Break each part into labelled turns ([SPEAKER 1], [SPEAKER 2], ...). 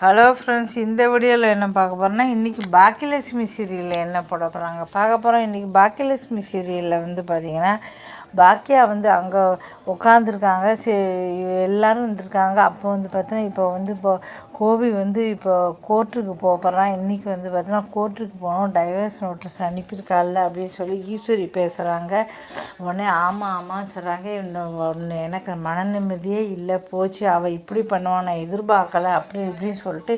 [SPEAKER 1] Hello friends இந்த வீடியோவில் என்ன பார்க்க போகிறோன்னா இன்றைக்கி பாக்கியலட்சுமி சீரியலில் என்ன போட போகிறாங்க பார்க்க போகிறோம் இன்றைக்கி பாக்கியலட்சுமி சீரியலில் வந்து பார்த்திங்கன்னா பாக்கியா வந்து அங்கே உட்காந்துருக்காங்க சே எல்லோரும் வந்திருக்காங்க. அப்போ வந்து பார்த்தீங்கன்னா இப்போ வந்து இப்போ கோபி வந்து இப்போ கோர்ட்டுக்கு போக போகிறான் இன்றைக்கி வந்து பார்த்தீங்கன்னா கோர்ட்டுக்கு போகணும் டைவர்ஸ் நோட்டீஸ் அனுப்பியிருக்காள்ல அப்படின்னு சொல்லி ஈஸ்வரி பேசுகிறாங்க உடனே ஆமாம் ஆமாம் சொல்கிறாங்க இன்னும் ஒன்று எனக்கு மன நிம்மதியே இல்லை. போச்சு. அவள் இப்படி பண்ணுவான் நான் எதிர்பார்க்கலை. அப்படி இப்படின்னு சொல்லிட்டு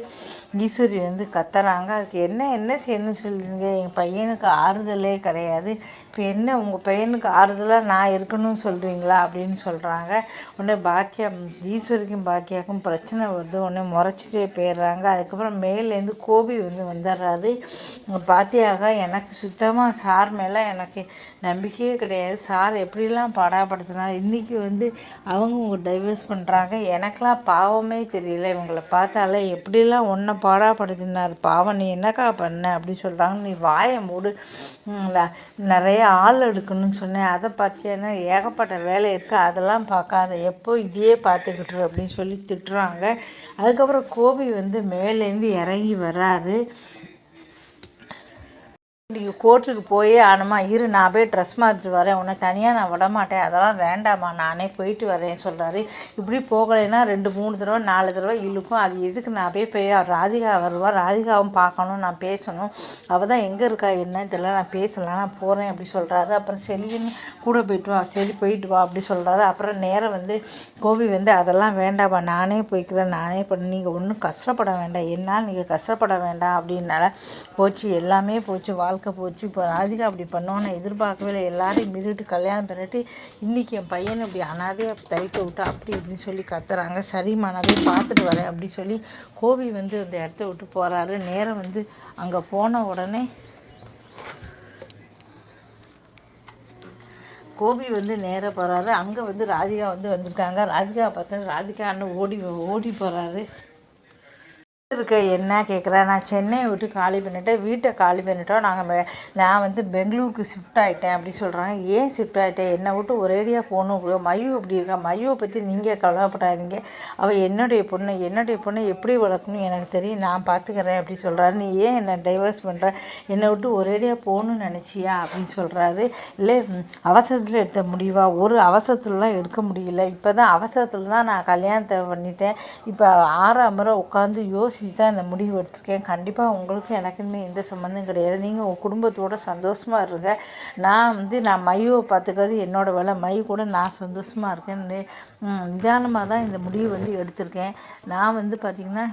[SPEAKER 1] ஈஸ்வரி வந்து கத்துறாங்க. அதுக்கு என்ன என்ன செய்யணும்னு சொல்லுங்க என் பையனுக்கு ஆறுதலே கிடையாது. இப்போ என்ன உங்கள் பையனுக்கு ஆறுதலாக நான் இருக்கணும்னு சொல்கிறீங்களா அப்படின்னு சொல்கிறாங்க உடனே பாக்கியம் ஈஸ்வரிக்கும் பாக்கியாக்கும் பிரச்சனை வருது. உடனே முறைச்சிட்டே போயிடுறாங்க. அதுக்கப்புறம் மேலேருந்து கோபி வந்து வந்துடுறாரு. பாத்தியாக எனக்கு சுத்தமாக சார் மேலே எனக்கு நம்பிக்கையே கிடையாது. சார் எப்படிலாம் பாடாப்படுத்தினார்? இன்றைக்கி வந்து அவங்க உங்கள் டைவர்ஸ் பண்ணுறாங்க எனக்கெலாம் பாவமே தெரியல. இவங்களை பார்த்தாலே எப்படிலாம் ஒன்றை பாடாப்படுத்தினார்? பாவம் நீ என்னக்கா பண்ண? அப்படின்னு சொல்கிறாங்க நீ வாயை மூடு. நிறைய ஆள் எடுக்கணும்னு சொன்னேன். அதை பார்த்தீங்கன்னா ஏகப்பட்ட வேலை இருக்குது அதெல்லாம் பார்க்காத. எப்போ இதையே பார்த்துக்கிட்டு அப்படின்னு சொல்லி திட்டுறாங்க. அதுக்கப்புறம் கோபி வந்து மேலேருந்து இறங்கி வராரு. இன்றைக்கி கோர்ட்டுக்கு போயே ஆனமா இரு நான் போய் ட்ரெஸ் மாற்றிட்டு வரேன். உன்னை தனியாக நான் விட மாட்டேன் அதெல்லாம் வேண்டாம்மா. நானே போயிட்டு வரேன்னு சொல்கிறாரு இப்படி போகலைன்னா ரெண்டு மூணு தடவை நாலு தடவை இழுக்கும். அது எதுக்கு நான் போய் போய் ராதிகா வருவா? ராதிகாவும் பார்க்கணும். நான் பேசணும். அவள் தான் எங்கே இருக்கா? என்னன்னு தெரியல. நான் பேசலாம் நான் போகிறேன் அப்படி சொல்கிறாரு அப்புறம் செல்லின்னு கூட போயிட்டு வா. சரி போயிட்டு வா அப்படி சொல்கிறாரு அப்புறம் நேரம் வந்து கோவி வந்து அதெல்லாம் வேண்டாம்மா. நானே போய்க்கிறேன். நானே பண்ண நீங்கள் ஒன்றும் கஷ்டப்பட வேண்டாம். என்னால் நீங்கள் கஷ்டப்பட வேண்டாம் அப்படின்னால போச்சு. எல்லாமே போச்சு. வாழ்க்கை வாழ்க்கை போச்சு. இப்போ ராதிகா அப்படி பண்ணோன்னு எதிர்பார்க்கவே இல்லை. எல்லாரையும் மீறிட்டு கல்யாணம் பண்ணிட்டு இன்றைக்கி என் பையனை இப்படி அனாதையாக தைக்க விட்டா அப்படி இப்படின்னு சொல்லி கத்துறாங்க. சரிம்மா நான் போய் பார்த்துட்டு வரேன் அப்படி சொல்லி கோபி வந்து அந்த இடத்த விட்டு போகிறாரு நேரம் வந்து அங்கே போன உடனே கோபி வந்து நேராக போகிறாரு அங்கே வந்து ராதிகா வந்து வந்திருக்காங்க. ராதிகா பார்த்தா ராதிகா அண்ணன் ஓடி ஓடி போகிறாரு இருக்க. என்ன கேட்குறேன் நான் சென்னையை விட்டு காலி பண்ணிட்டேன். வீட்டை காலி பண்ணிட்டோம். நாங்கள் நான் வந்து பெங்களூருக்கு ஷிஃப்ட் ஆகிட்டேன் அப்படி சொல்கிறாங்க ஏன் ஷிஃப்ட் ஆகிட்டேன் என்னை விட்டு ஒரேடியாக போகணும் மையு அப்படி இருக்கா? மயுவை பற்றி நீங்கள் கவலைப்படாதீங்க. அவள் என்னுடைய பொண்ணு என்னுடைய பொண்ணை எப்படி வளர்க்கணும் எனக்கு தெரியும். நான் பார்த்துக்கிறேன் அப்படி சொல்கிறாரு நீ ஏன் என்னை டைவர்ஸ் பண்ணுற என்னை விட்டு ஒரேடியாக போகணும்னு நினச்சியா? அப்படின்னு சொல்கிறாரு இல்லை அவசரத்தில் எடுத்த முடிவா? ஒரு அவசரத்துலலாம் எடுக்க முடியல. இப்போ தான் அவசரத்தில் தான் நான் கல்யாணத்தை பண்ணிட்டேன். இப்போ ஆறாம் முறை உட்காந்து யோசி யோசித்து தான் இந்த முடிவு எடுத்திருக்கேன். கண்டிப்பாக உங்களுக்கும் எனக்குமே எந்த சம்மந்தம் கிடையாது. நீங்கள் உங்கள் குடும்பத்தோட சந்தோஷமாக இருங்க. நான் வந்து நான் மையை பார்த்துக்கிறது என்னோடய வேலை. மை கூட நான் சந்தோஷமாக இருக்கேன். நிதானமாக தான் இந்த முடிவு வந்து எடுத்திருக்கேன். நான் வந்து பார்த்திங்கன்னா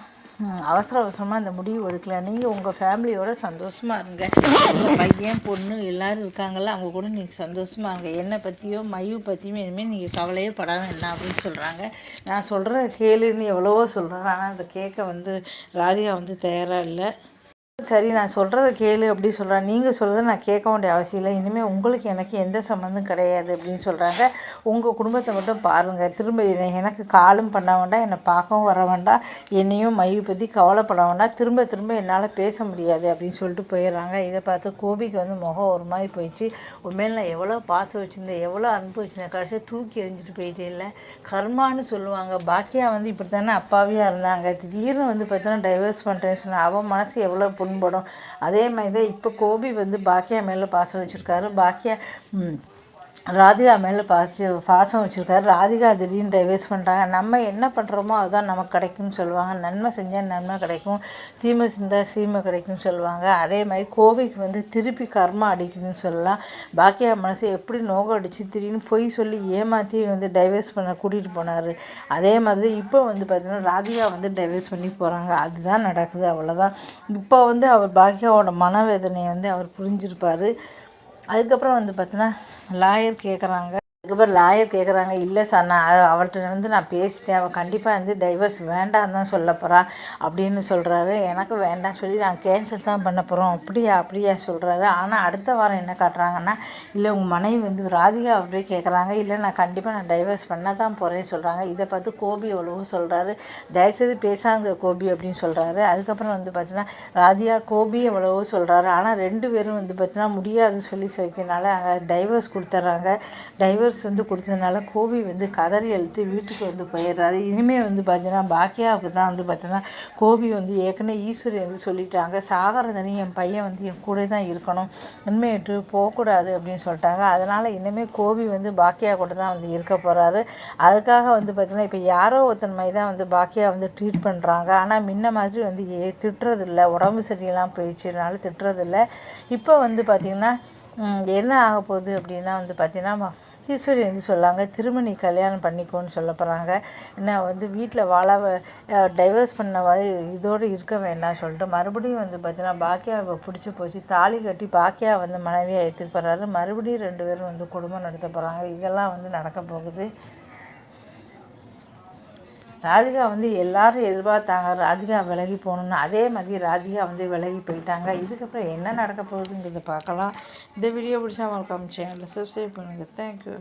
[SPEAKER 1] அவசர அவசரமாக இந்த முடிவு எடுக்கல. நீங்கள் உங்கள் ஃபேமிலியோட சந்தோஷமாக இருங்க. உங்கள் பையன் பொண்ணு எல்லோரும் இருக்காங்கல்ல அவங்க கூட நீங்கள் சந்தோஷமாக இருங்க. என்னை பற்றியோ மையு பற்றியுமே இனிமேல் நீங்கள் கவலையே படாமல் என்ன அப்படின்னு சொல்கிறாங்க நான் சொல்கிறத கேளுன்னு எவ்வளவோ சொல்கிறேன் ஆனால் அதை கேட்க வந்து ராதிகா வந்து தயாராக இல்லை. சரி நான் சொல்கிறத கேளு அப்படி சொல்கிறேன் நீங்கள் சொல்கிறத நான் கேட்க வேண்டிய அவசியம் இல்லை. இனிமேல் உங்களுக்கு எனக்கு எந்த சம்மந்தம் கிடையாது அப்படின்னு சொல்கிறாங்க உங்கள் குடும்பத்தை மட்டும் பாருங்கள் திரும்ப எனக்கு காலும் பண்ண வேண்டாம் என்னை பார்க்கவும் வர வேண்டாம் என்னையும் மையை பற்றி கவலைப்பட வேண்டாம். திரும்ப திரும்ப என்னால் பேச முடியாது அப்படின்னு சொல்லிட்டு போயிடுறாங்க. இதை பார்த்து கோபிக்கு வந்து முகம் ஒரு மாதிரி போயிடுச்சு. உண்மையில் நான் எவ்வளோ பாசம் வச்சுருந்தேன் எவ்வளோ அனுப்பி வச்சுருந்தேன். கடைசியாக தூக்கி எறிஞ்சிட்டு போயிட்டே இல்லை. கர்மான்னு சொல்லுவாங்க. பாக்கியா வந்து இப்படி தானே அப்பாவியாக இருந்தாங்க. திடீர்னு வந்து பார்த்தோன்னா டைவர்ஸ் பண்ணுறேன்னு சொன்னால் அவன் மனசு எவ்வளோ புண்படும் அதே மாதிரி தான் இப்போ கோபி வந்து பாக்கியா மேலே பாசம் வச்சுருக்காரு. பாக்கியா ராதிகா மேலே பாசி பாசம் வச்சுருக்காரு. ராதிகா திடீர்னு டைவர்ஸ் பண்ணுறாங்க நம்ம என்ன பண்ணுறோமோ அதுதான் நமக்கு கிடைக்கும்னு சொல்லுவாங்க. நன்மை செஞ்சால் நன்மை கிடைக்கும். தீமை செஞ்சால் சீமை கிடைக்கும்னு சொல்லுவாங்க. அதே மாதிரி கோவிக்கு வந்து திருப்பி கர்மா அடிக்குதுன்னு சொல்லலாம். பாக்கியா மனசு எப்படி நோக்கம் அடித்து திடீர்னு பொய் சொல்லி ஏமாற்றி வந்து டைவர்ஸ் பண்ண கூட்டிகிட்டு போனார். அதே மாதிரி இப்போ வந்து பார்த்திங்கன்னா ராதிகா வந்து டைவர்ஸ் பண்ணி போகிறாங்க அதுதான் நடக்குது. அவ்வளோதான் இப்போ வந்து அவர் பாக்கியாவோட மனவேதனையை வந்து அவர் புரிஞ்சிருப்பார். அதுக்கப்புறம் வந்து பார்த்தீங்கன்னா லாயர் கேட்குறாங்க அதுக்கப்புறம் லாயர் கேட்குறாங்க இல்லை சார் நான் அவள்கிட்ட வந்து நான் பேசிட்டேன். அவள் கண்டிப்பாக வந்து டைவர்ஸ் வேண்டாம் தான் சொல்ல போகிறான் அப்படின்னு சொல்கிறாரு எனக்கு வேண்டாம் சொல்லி நான் கேன்சல் தான் பண்ண போகிறோம் அப்படியா அப்படியா சொல்கிறாரு ஆனால் அடுத்த வாரம் என்ன காட்டுறாங்கன்னா இல்லை உங்கள் மனைவி வந்து ராதிகா அப்படியே கேட்குறாங்க இல்லை நான் கண்டிப்பாக நான் டைவர்ஸ் பண்ண தான் போகிறேன்னு சொல்கிறாங்க இதை பார்த்து கோபி எவ்வளவோ சொல்கிறாரு தயவுசெய்து பேசாங்க கோபி அப்படின்னு சொல்கிறாரு அதுக்கப்புறம் வந்து பார்த்தீங்கன்னா ராதிகா கோபி எவ்வளவோ சொல்கிறாரு ஆனால் ரெண்டு பேரும் வந்து பார்த்தீங்கன்னா முடியாதுன்னு சொல்லி சொல்லிக்கிறனால அங்கே டைவர்ஸ் கொடுத்துட்றாங்க. டைவர்ஸ் டைவர்ஸ் வந்து கொடுத்ததுனால கோபி வந்து கதறி எழுத்து வீட்டுக்கு வந்து போயிடுறாரு. இனிமேல் வந்து பார்த்தீங்கன்னா பாக்கியாவுக்கு தான் வந்து பார்த்தீங்கன்னா கோபி வந்து ஏற்கனவே ஈஸ்வரி வந்து சொல்லிட்டாங்க. சாகரதனி என் பையன் வந்து என் கூட தான் இருக்கணும். உண்மையிட்டு போகக்கூடாது அப்படின்னு சொல்லிட்டாங்க. அதனால் இனிமேல் கோபி வந்து பாக்கியா கூட தான் வந்து இருக்க போகிறாரு அதுக்காக வந்து பார்த்திங்கன்னா இப்போ யாரோ ஒருத்தன் மாதிரி தான் வந்து பாக்கியா வந்து ட்ரீட் பண்ணுறாங்க ஆனால் முன்ன மாதிரி வந்து ஏ திட்டுறதில்ல. உடம்பு சரியெல்லாம் போயிடுச்சுனால திட்டுறதில்ல. இப்போ வந்து பார்த்திங்கன்னா என்ன ஆக போகுது அப்படின்னா வந்து பார்த்திங்கன்னா ஈஸ்வரி வந்து சொல்லாங்க திரும்ப நீ கல்யாணம் பண்ணிக்கோன்னு சொல்ல போகிறாங்க என்ன வந்து வீட்டில் வாழ டைவர்ஸ் பண்ண இதோடு இருக்க வேண்டாம் சொல்லிட்டு மறுபடியும் வந்து பார்த்தீங்கன்னா பாக்கியாவை பிடிச்சி போச்சு. தாலி கட்டி பாக்கியா வந்து மனைவியாக ஏற்றுக்க போகிறாரு மறுபடியும் ரெண்டு பேரும் வந்து குடும்பம் நடத்த போகிறாங்க இதெல்லாம் வந்து நடக்க போகுது. ராதிகா வந்து எல்லாரும் எதிர்பார்த்தாங்க ராதிகா விலகி போகணுன்னு அதே மாதிரி ராதிகா வந்து விலகி போயிட்டாங்க. இதுக்கப்புறம் என்ன நடக்க போகுதுங்கிறத பார்க்கலாம். இந்த வீடியோ பிடிச்சா மறக்காம சேனலில் சப்ஸ்கிரைப் பண்ணுங்கள் தேங்க்யூ